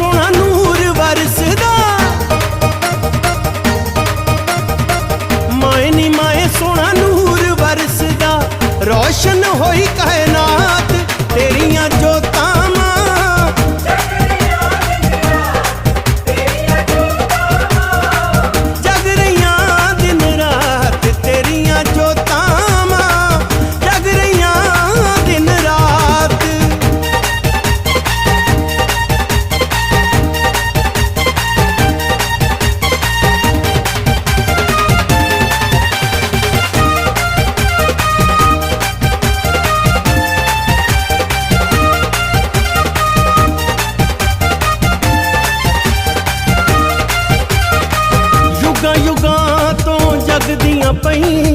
ਸੋਹਣਾ ਨੂਰ ਵਰਸਦਾ। ਮਾਏ ਨੀ ਮਾਏ ਸੋਹਣਾ ਨੂਰ ਵਰਸਦਾ। ਰੋਸ਼ਨ ਹੋਈ ਕਹੇ பை